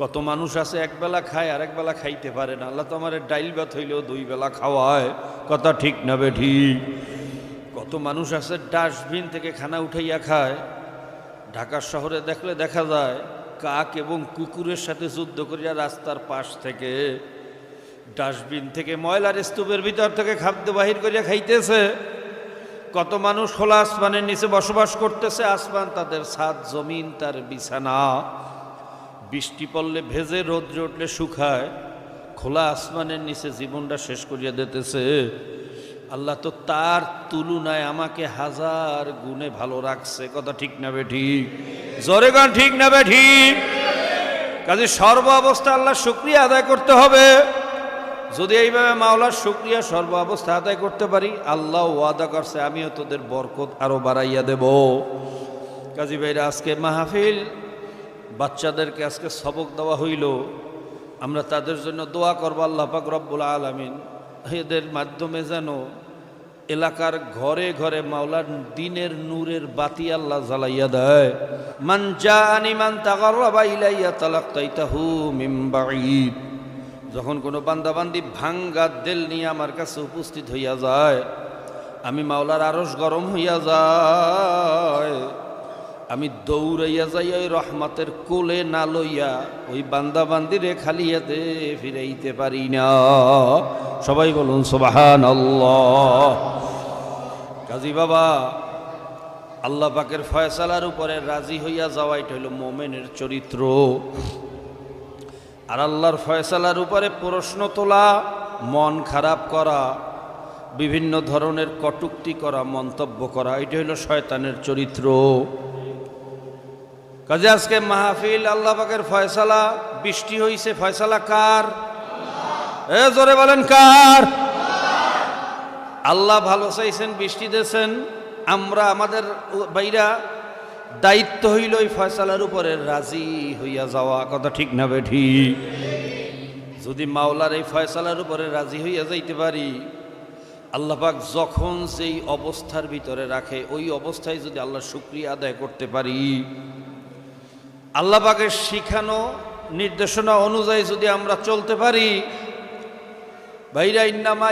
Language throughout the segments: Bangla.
কত মানুষ আছে একবেলা খায় আর একবেলা খাইতে পারে না। আল্লাহ তো আমার ডাইল ভাত হইলেও দুই বেলা খাওয়ায়। কথা ঠিক না বে ঠিক কত মানুষ আছে, ডাস্টবিন থেকে খানা উঠাইয়া খায়। ঢাকা শহরে দেখলে দেখা যায়, কাক এবং কুকুরের সাথে যুদ্ধ করিয়া রাস্তার পাশ থেকে ডাস্টবিন থেকে ময়লার স্তূপের ভিতর থেকে খাদ্য বাহির করিয়া খাইতেছে। কত মানুষ খোলা আসমানের নিচে বসবাস করতেছে, আসমান তাদের ছাদ জমিন, তার বিছানা। বৃষ্টি পড়লে ভেজে রোদ্রে উঠলে শুকায়, খোলা আসমানের নিচে জীবনটা শেষ করিয়া দিতেছে। আল্লাহ তো তার তুলনায় আমাকে হাজার গুণে ভালো রাখছে। কথা ঠিক না বে ঠিক জোরে গান, ঠিক না বেঠি? কাজে সর্ব অবস্থা আল্লাহ শুক্রিয়া আদায় করতে হবে। যদি এইভাবে মাওলার শুক্রিয়া সর্ব অবস্থা আদায় করতে পারি, আল্লাহ ওয়াদা করছে, আমিও তোদের বরকত আরও বাড়াইয়া দেব। কাজী ভাইরা, আজকে মাহফিল বাচ্চাদেরকে আজকে সবক দেওয়া হইল, আমরা তাদের জন্য দোয়া করব আল্লাহ পাক রব্বুল আলমিন। এদের মাধ্যমে যেন এলাকার ঘরে ঘরে মাওলার দিনের নূরের বাতি আল্লাহ জ্বালাইয়া দেয়। মান জানি মান মিন বাঈদ। যখন কোনো বান্দাবান্দি ভাঙ্গা দেল নিয়ে আমার কাছে উপস্থিত হইয়া যায়, আমি মাওলার আরস গরম হইয়া যায়। আমি দৌড়াইয়া যাই ওই রহমতের কোলে না লইয়া, ওই বান্দাবান্দিরে খালিয়াতে ফিরাইতে পারি না। সবাই বলুন সোবাহান কাজী বাবা, আল্লাহ পাকের ফয়সালার উপরে রাজি হইয়া যাওয়া, এটা হইল মোমেনের চরিত্র। আর আল্লাহর ফয়সালার উপরে প্রশ্ন তোলা, মন খারাপ করা, বিভিন্ন ধরনের কটুক্তি করা, মন্তব্য করা, এটা হইল শয়তানের চরিত্র। কাজে আজকে মাহফিল আল্লাহ পাকের ফয়সালা, বৃষ্টি হইছে, ফয়সালা কার? এ জোরে বলেন কার? আল্লাহ ভালো চাইছেন, বৃষ্টি দিয়েছেন, আমরা আমাদের বাইরা দায়িত্ব হইল ওই ফয়সালার উপরে রাজি হইয়া যাওয়া, কথা ঠিক না বে ঠিক? যদি মাওলার এই ফয়সালার উপরে রাজি হইয়া যাইতে পারি আল্লাপাক যখন সেই অবস্থার ভিতরে রাখে, ওই অবস্থায় যদি আল্লাহ শুক্রিয়া আদায় করতে পারি আল্লাপাকের শিখানো নির্দেশনা অনুযায়ী যদি আমরা চলতে পারি ভাইরা ইন্নামা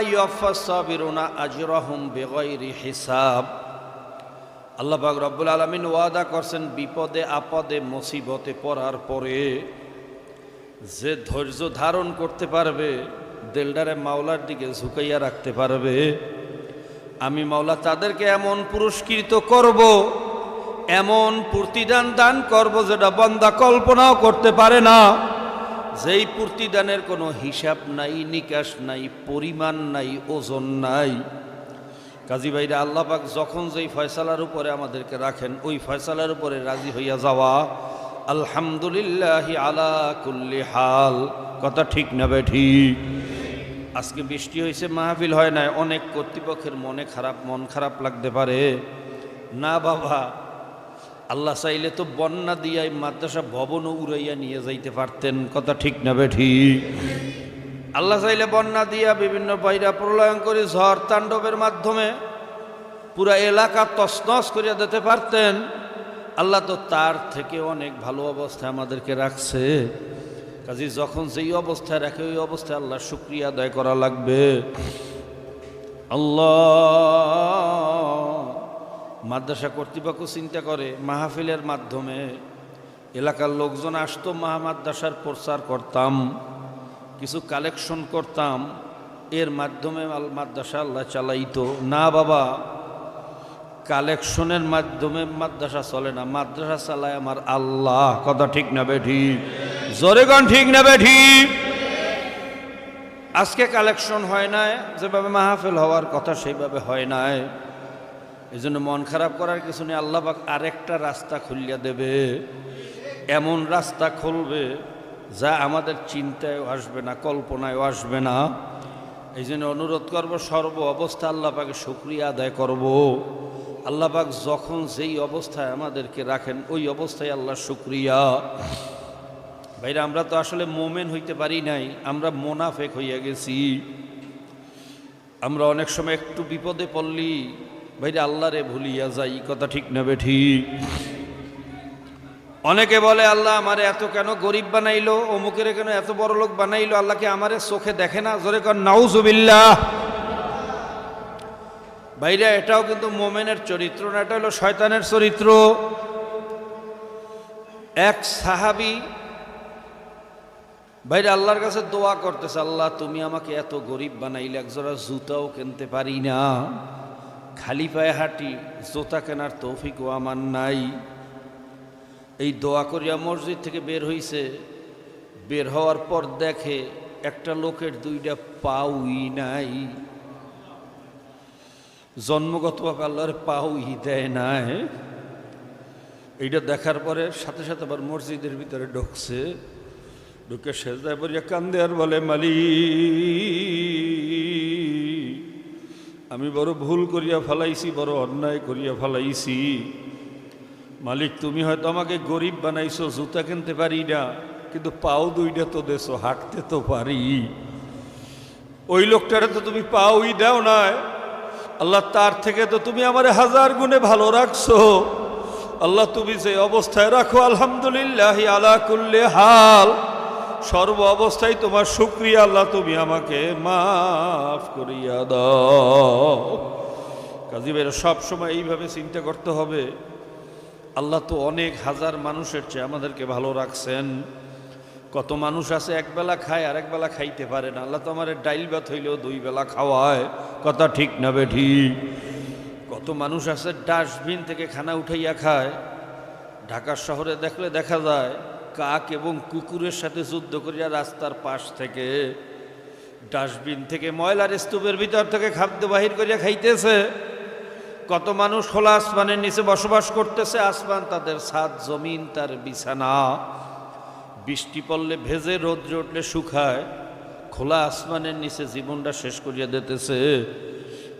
হিসাব। আল্লাপাক রব্বুল আলমিন ওয়াদা করছেন, বিপদে, আপদে, মুসিবতে পড়ার পরে যে ধৈর্য ধারণ করতে পারবে, দেলডারে মাওলার দিকে ঝুঁকাইয়া রাখতে পারবে। আমি মাওলা তাদেরকে এমন পুরস্কৃত করব এমন প্রতিদান দান করব যেটা বন্দা কল্পনাও করতে পারে না। যেই প্রতিদানের কোনো হিসাব নাই, নিকাশ নাই, পরিমাণ নাই, ওজন নাই। কাজী ভাইরা, আল্লাহ পাক যখন যেই ফয়সালার উপরে আমাদেরকে রাখেন, ওই ফয়সালার উপরে রাজি হইয়া যাওয়া আলহামদুলিল্লাহ আলা কুল্লি হাল। কথা ঠিক না বে ঠিক? আজকে বৃষ্টি হয়েছে মাহফিল হয় নাই, অনেক কর্তৃপক্ষের মনে খারাপ, মন খারাপ লাগতে পারে। না বাবা আল্লাহ চাইলে তো বন্যা দিয়াই মাদ্রাসা ভবনও উড়াইয়া নিয়ে যাইতে পারতেন। কথা ঠিক না ঠিক আল্লাহ চাইলে বন্যা দিয়া বিভিন্ন বাইরা প্রলয়ন করে ঝড় তাণ্ডবের মাধ্যমে পুরা এলাকা তসনস করিয়া দিতে পারতেন। আল্লাহ তো তার থেকে অনেক ভালো অবস্থায় আমাদেরকে রাখছে। কাজে যখন যেই অবস্থায় রাখে, ওই অবস্থায় আল্লাহ শুক্রিয়া আদায় করা লাগবে। আল্লাহ মাদ্রাসা কর্তৃপক্ষ চিন্তা করে মাহফিলের মাধ্যমে এলাকার লোকজন আসতো মহা মাদ্রাসার প্রচার করতাম, কিছু কালেকশন করতাম। এর মাধ্যমে মাদ্রাসা আল্লাহ চালাইত। না বাবা, কালেকশনের মাধ্যমে মাদ্রাসা চলে না, মাদ্রাসা চালায় আমার আল্লাহ। কথা ঠিক না বে ঠিক জোরেগণ ঠিক না বে ঠিক আজকে কালেকশন হয় নাই, যেভাবে মাহফিল হওয়ার কথা সেইভাবে হয় নাই। এই জন্য মন খারাপ করার কিছু নেই, আল্লাহ পাক আরেকটা রাস্তা খুলিয়া দেবে। এমন রাস্তা খুলবে যা আমাদের চিন্তায়ও আসবে না, কল্পনায়ও আসবে না। এই জন্য অনুরোধ করব, সর্ব অবস্থা আল্লাহ পাকে শুক্রিয়া আদায় করব। আল্লাহ পাক যখন যেই অবস্থায় আমাদেরকে রাখেন, ওই অবস্থায় আল্লাহ শুক্রিয়া। ভাইরা, আমরা তো আসলে মোমেন হইতে পারি নাই, আমরা মোনাফেক হইয়া গেছি। আমরা অনেক সময় একটু বিপদে পড়লি ভাইরা আল্লাহরে ভুলিয়া যাই কথা ঠিক নেবে ঠিক? অনেকে বলে, আল্লাহ আমারে এত কেন গরিব বানাইলো? অমুকের কেন এত বড় লোক বানাইলো? আল্লাহকে আমারে চোখে দেখে না? জোরে কর নাউজুবিল্লাহ। বাইরে এটাও কিন্তু মোমেনের চরিত্র না, এটা হলো শয়তানের চরিত্র। এক সাহাবি বাইরে আল্লাহর কাছে দোয়া করতেছে, আল্লাহ, তুমি আমাকে এত গরিব বানাইলে একজোড়া জুতাও কিনতে পারি না। খালি পায়ে হাঁটি, জোতা কেনার তৌফিকও আমার নাই। এই দোয়া করিয়া মসজিদ থেকে বের হইছে। বের হওয়ার পর দেখে একটা লোকের দুইটা পাউই নাই। জন্মগতভাবে আল্লাহর পাউই দেয় নাই। এইটা দেখার পরে সাথে সাথে আবার মসজিদের ভিতরে ঢুকছে। ঢুকে সেজদায় পড়িয়া কান্দে আর বলে মালি আমি বড় ভুল করিয়া ফেলাইছি, বড় অন্যায় করিয়া ফেলাইছি। মালিক, তুমি হয়তো আমাকে গরিব বানাইছো, জুতা কিনতে পারি না, কিন্তু পাও দুইটা তো দেছো, হাঁটতে তো পারি। ওই লোকটারে তো তুমি পাওই দাও নাই। আল্লাহ তার থেকে তো তুমি আমার হাজার গুণে ভালো রাখছো। আল্লাহ তুমি যে অবস্থায় রাখো, আলহামদুলিল্লাহ আলা কুল্লে হাল। সর্ব অবস্থায় তোমার শুক্রিয়া, আল্লাহ তুমি আমাকে মাফ করিয়া দাও। কাজী ভাইরা, সবসময় এইভাবে চিন্তা করতে হবে, আল্লাহ তো অনেক হাজার মানুষের চেয়ে আমাদেরকে ভালো রাখছেন। কত মানুষ আছে একবেলা খায় আর একবেলা খাইতে পারে না। আল্লাহ তো আমার ডাইল ভাত হইলেও দুই বেলা খাওয়ায়। কথা ঠিক না বে ঠিক কত মানুষ আছে, ডাস্টবিন থেকে খানা উঠাইয়া খায়। ঢাকার শহরে দেখলে দেখা যায় কাক এবং কুকুরের সাথে যুদ্ধ করিয়া রাস্তার পাশ থেকে ডাস্টবিন থেকে ময়লার স্তূপের ভিতর থেকে খাদ্য বাহির করিয়া খাইতেছে। কত মানুষ খোলা আসমানের নিচে বসবাস করতেছে, আসমান তাদের ছাদ, জমিন, তার বিছানা। বৃষ্টি পড়লে ভেজে রোদ্রে উঠলে শুকায়, খোলা আসমানের নিচে জীবনটা শেষ করিয়া দিতেছে।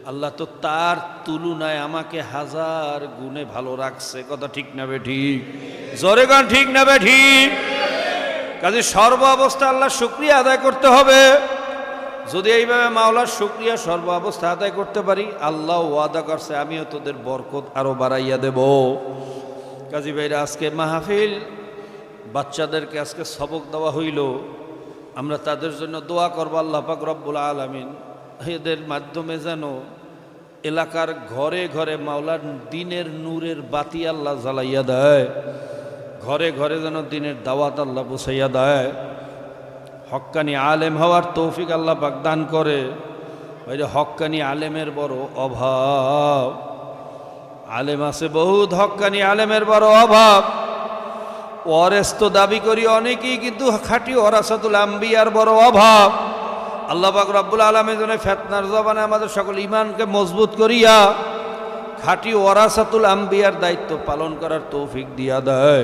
আল্লাহ তো তার তুলনায় আমাকে হাজার গুণে ভালো রাখছে। কথা ঠিক না ঠিক? জোরে গান ঠিক না ঠিক? কাজে সর্ব অবস্থা আল্লাহ শুক্রিয়া আদায় করতে হবে। যদি এইভাবে মাওলার শুক্রিয়া সর্ব অবস্থা আদায় করতে পারি, আল্লাহ ওয়াদা করছে, আমিও তোদের বরকত আরও বাড়াইয়া দেব। কাজী ভাইরা, আজকে মাহফিল, বাচ্চাদেরকে আজকে সবক দেওয়া হইল। আমরা তাদের জন্য দোয়া করব আল্লাহ পাক রব্বুল আলমিন। এদের মাধ্যমে যেন এলাকার ঘরে ঘরে মাওলার দিনের নূরের বাতি আল্লাহ জ্বালাইয়া দেয়, ঘরে ঘরে যেন দিনের দাওয়াত আল্লাহ বসাইয়া দেয়। হক্কানি আলেম হওয়ার তৌফিক আল্লাহ বাগদান করে। ওই যে হক্কানি আলেমের বড় অভাব। আলেম আছে বহুত হক্কানি আলেমের বড় অভাব। ওয়ারেস তো দাবি করি অনেকেই, কিন্তু খাঁটি ওরাসাতুল আম্বিয়ার বড় অভাব। আল্লাহ পাক রব্বুল আলমের জন্য ফেতনার জবানে আমাদের সকল ইমানকে মজবুত করিয়া খাঁটি ওরাসাতুল আম্বিয়ার দায়িত্ব পালন করার তৌফিক দিয়া দেয়।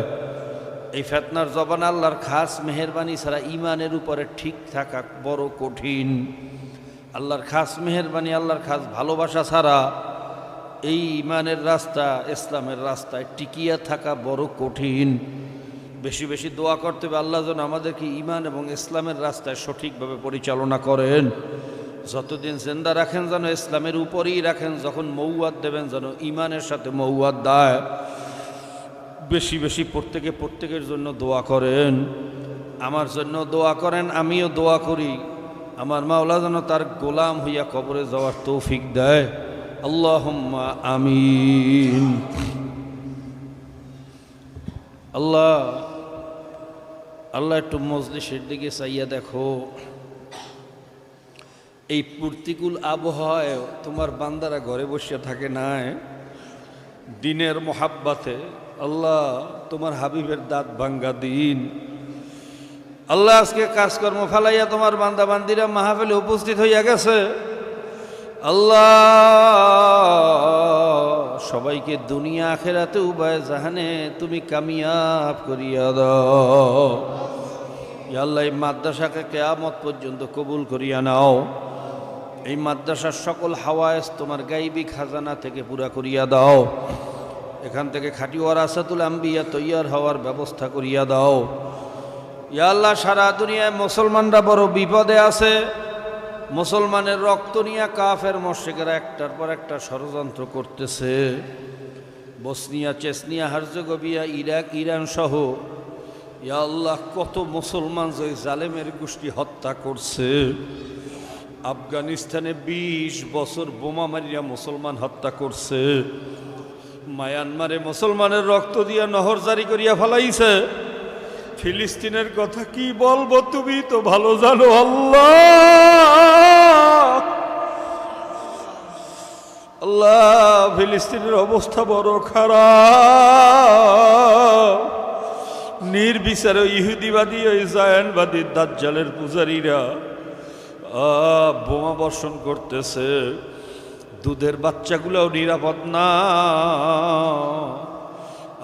এই ফেতনার জবান আল্লাহর খাস মেহরবানি ছাড়া ইমানের উপরে ঠিক থাকা বড় কঠিন। আল্লাহর খাস মেহরবানি, আল্লাহর খাস ভালোবাসা ছাড়া এই ইমানের রাস্তা, ইসলামের রাস্তায় টিকিয়া থাকা বড় কঠিন। বেশি বেশি দোয়া করতে হবে। আল্লাহ যেন আমাদেরকে ইমান এবং ইসলামের রাস্তায় সঠিকভাবে পরিচালনা করেন। যতদিন জেন্দা রাখেন যেন ইসলামের উপরেই রাখেন, যখন মৌয়াদ দেবেন যেন ইমানের সাথে মৌয়াদ দেয়। বেশি বেশি প্রত্যেকে প্রত্যেকের জন্য দোয়া করেন। আমার জন্য দোয়া করেন, আমিও দোয়া করি। আমার মাওলা যেন তার গোলাম হইয়া কবরে যাওয়ার তৌফিক দেয়। আল্লাহ আমিন। আল্লাহ আল্লাহ একটু মজলিসের দিকে চাইয়া দেখো। এই প্রতিকূল আবহাওয়ায় তোমার বান্দারা ঘরে বসিয়া থাকে নাই। দিনের মোহাব্বাতে আল্লাহ তোমার হাবিবের দাঁত ভাঙ্গা দিন। আল্লাহ আজকে কাজকর্ম ফেলাইয়া তোমার বান্দা বান্দিরা মাহফিলে উপস্থিত হইয়া গেছে। আল্লাহ সবাইকে দুনিয়া আখেরাতে উভয় জাহানে, তুমি কামিয়াব করিয়া দাও। এই মাদ্রাসাকে কেয়ামত পর্যন্ত কবুল করিয়া নাও। এই মাদ্রাসার সকল হাওয়ায়েস তোমার গাইবি খাজানা থেকে পুরা করিয়া দাও। এখান থেকে খাটি ওয়ারাসাতুল আম্বিয়া তৈয়ার হওয়ার ব্যবস্থা করিয়া দাও। ইয়া আল্লাহ, সারা দুনিয়ায় মুসলমানরা বড় বিপদে আছে। মুসলমানের রক্ত নিয়ে কাফের মর্শেকেরা একটার পর একটা ষড়যন্ত্র করতেছে। Bosnia, Chechnya Herzegovina Iraq, Iran সহ। ইয়া আল্লাহ, কত মুসলমান যে জালেমের গোষ্ঠী হত্যা করছে। আফগানিস্তানে ২০ বছর বোমা মারিয়া মুসলমান হত্যা করছে। মায়ানমারে মুসলমানের রক্ত দিয়া নহর জারি করিয়া ফেলাইছে। ফিলিস্তিনের কথা কি বলব তুমি তো ভালো জানো, আল্লাহ। আল্লাহ, ফিলিস্তিনের অবস্থা বড় খারাপ। নির্বিচারে ইহুদিবাদী ওই জায়নবাদী দাজ্জালের পূজারীরা বোমা বর্ষণ করতেছে। দুধের বাচ্চাগুলোও নিরাপদ না।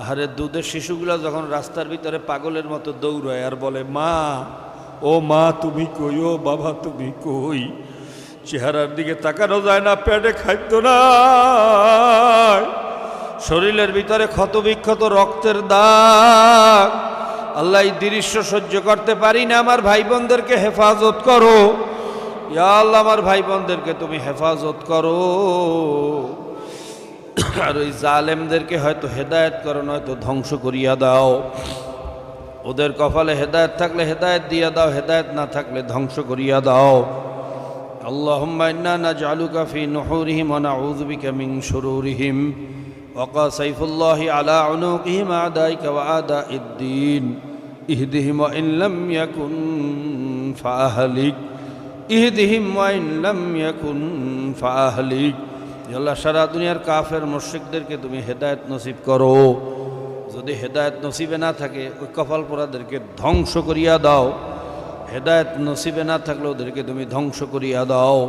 আরে দুধের শিশুগুলা যখন রাস্তার ভিতরে পাগলের মতো দৌড়ায় আর বলে, মা, ও মা, তুমি কই? ও বাবা, তুমি কই? চেহারার দিকে তাকানো যায় না, পেটে খাদ্য না শরীরের ভিতরে ক্ষতবিক্ষত রক্তের দাগ। আল্লাহ দৃশ্য সহ্য করতে পারি না, আমার ভাই বোনদেরকে হেফাজত করো। ইয়া আল্লাহ, আমার ভাই বোনদেরকে তুমি হেফাজত করো। আর ওই জালেমদেরকে হয়তো হেদায়েত করো নয়তো ধ্বংস করিয়া দাও ওদের কপালে হেদায়েত থাকলে হেদায়েত দিয়া দাও হেদায়েত না থাকলে ধ্বংস করিয়া দাও اللهم إنا نجعلك في نحورهم ونعوذ بك من شرورهم وقى سيف الله على عنوقهم أعدائك وأعداء الدين اهدهم وإن لم يكن فأهلك اهدهم وإن لم يكن فأهلك আল্লাহ, সারা দুনিয়ার কাফের মুশরিকদেরকে তুমি হেদায়ত নসিব করো। যদি হেদায়ত নসিবে না থাকে, ওই কপাল পোড়াদেরকে ধ্বংস করিয়া দাও। হেদায়ত নসিবে না থাকলে ওদেরকে তুমি ধ্বংস করিয়া দাও।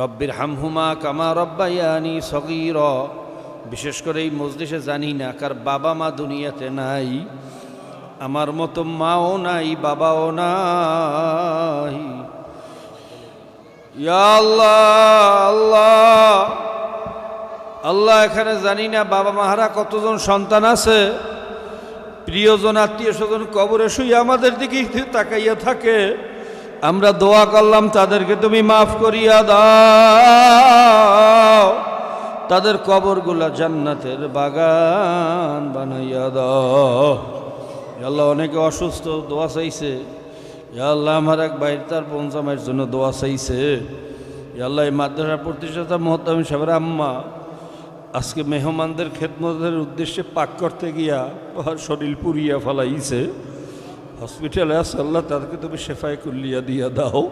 রব্বির হামহুমা কামা রব্বাইয়ানি সগীর। বিশেষ করে এই মজলিসে জানি না, কার বাবা মা দুনিয়াতে নাই, আমার মতো মাও নাই, বাবাও নাই। আল্লাহ আল্লাহ। এখানে জানি না বাবা মাহারা কতজন সন্তান আছে। প্রিয়জন আত্মীয় স্বজন কবরে শুই আমাদের দিকে তাকাইয়া থাকে। আমরা দোয়া করলাম, তাদেরকে তুমি মাফ করিয়া দাও। তাদের কবরগুলা জান্নাতের বাগান বানাইয়া দাও। আল্লাহ অনেকে অসুস্থ, দোয়া চাইছে। আল্লাহ, আমার এক বাইর তার পঞ্চমের জন্য দোয়া চাইছে। আল্লাহ, এই মাদ্রাসা প্রতিষ্ঠাতা মহতাম সাহেবের আম্মা, আজকে মেহমানদের খেদমতের উদ্দেশ্যে পাক করতে গিয়া শরীর পুরিয়া ফেলাইছে। হসপিটালে আছে, আল্লাহ তাদেরকে তুমি সেফাই কুল্লিয়া দিয়া দাও।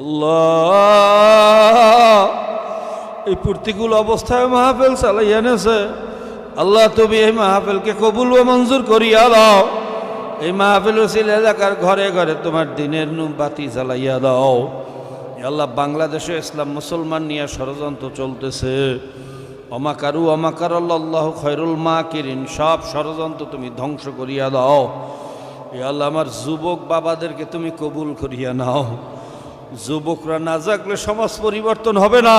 আল্লাহ, এই প্রতিকূল অবস্থায় মাহফিল চালাইয়া নেছে আল্লাহ, তুমি এই মাহফিলকে কবুল ও মঞ্জুর করিয়া দাও। এই মাহফিল ছিল এলাকার ঘরে ঘরে তোমার দিনের নু বাতি জ্বালাইয়া দাও। আল্লাহ, বাংলাদেশে ইসলাম মুসলমান নিয়ে ষড়যন্ত্র চলতেছে। অমাকারু অমাকার আল্লাহ খয়রুল মা কিরিন সব ষড়যন্ত্র তুমি ধ্বংস করিয়া দাও। আল্লাহ, আমার যুবক বাবাদেরকে তুমি কবুল করিয়া নাও। যুবকরা না জাগলে সমাজ পরিবর্তন হবে না।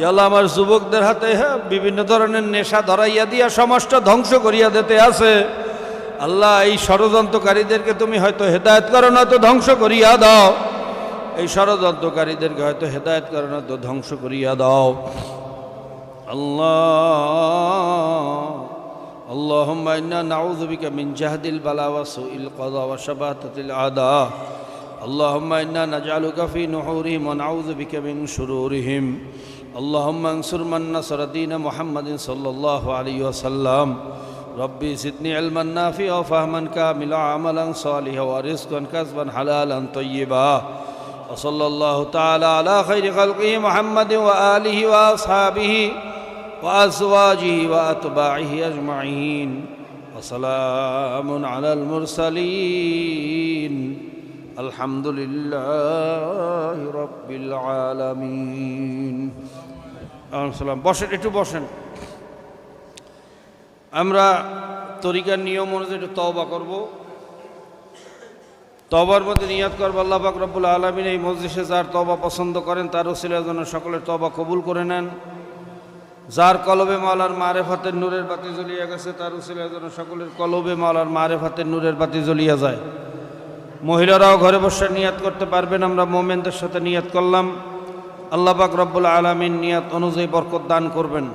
এ আল্লাহ, আমার যুবকদের হাতে হ্যাঁ বিভিন্ন ধরনের নেশা ধরাইয়া দিয়া সমাজটা ধ্বংস করিয়া দিতে আছে। আল্লাহ এই ষড়যন্ত্রকারীদেরকে তুমি হয়তো হেদায়ত করো নয়তো ধ্বংস করিয়া দাও এই ষড়যন্ত্রকারীদেরকে হয়তো হেদায়ত করো নয়তো ধ্বংস করিয়া দাও الله اللهم إنا نعوذ بك من جهد البلاء وسوء القضاء وشباتة الأعداء اللهم إنا نجعلك في نحورهم ونعوذ بك من شرورهم اللهم انصر من نصر دين محمد صلى الله عليه وسلم ربي زدني علما نافعا وفهما كاملا عملا صالحا ورزقا كسبا حلالا طيبا وصلى الله تعالى على خير خلقه محمد وآله وأصحابه وأزواجه وأتباعه أجمعين وسلام على المرسلين الحمد لله رب العالمين সালাম বসেন একটু বসেন আমরা তরিকার নিয়ম অনুযায়ী একটু তওবা করব। তবার মধ্যে নিয়াত করব, আল্লাহ পাক রব্বুল আলমিন এই মসজিদে যার তবা পছন্দ করেন, তার ওসিলার জন্য সকলের তবা কবুল করে নেন। যার কলবে মালার মারে মারেফাতের নূরের বাতি জ্বলিয়া গেছে, তার ওসিলার জন্য সকলের কলবে মালার মারে মারেফাতের নূরের বাতি জ্বলিয়া যায়। মহিলারাও ঘরে বসে নিয়াত করতে পারবেন, আমরা মোমেনদের সাথে নিয়াত করলাম। আল্লাহ পাক রব্বুল আলমিন নিয়াত অনুযায়ী বরকত দান করবেন।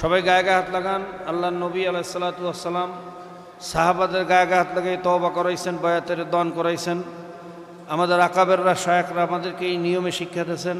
সবাই গায়ে গায়ে হাত লাগান। আল্লাহ নবী আলাহ সালাতাম সাহাবাদের গায়ে গায়ে হাত লাগিয়ে তবা করাইছেন, বয়াতের দন করাইছেন। আমাদের আকাবেররা শায়করা আমাদেরকে এই নিয়মে শিক্ষা দিয়েছেন।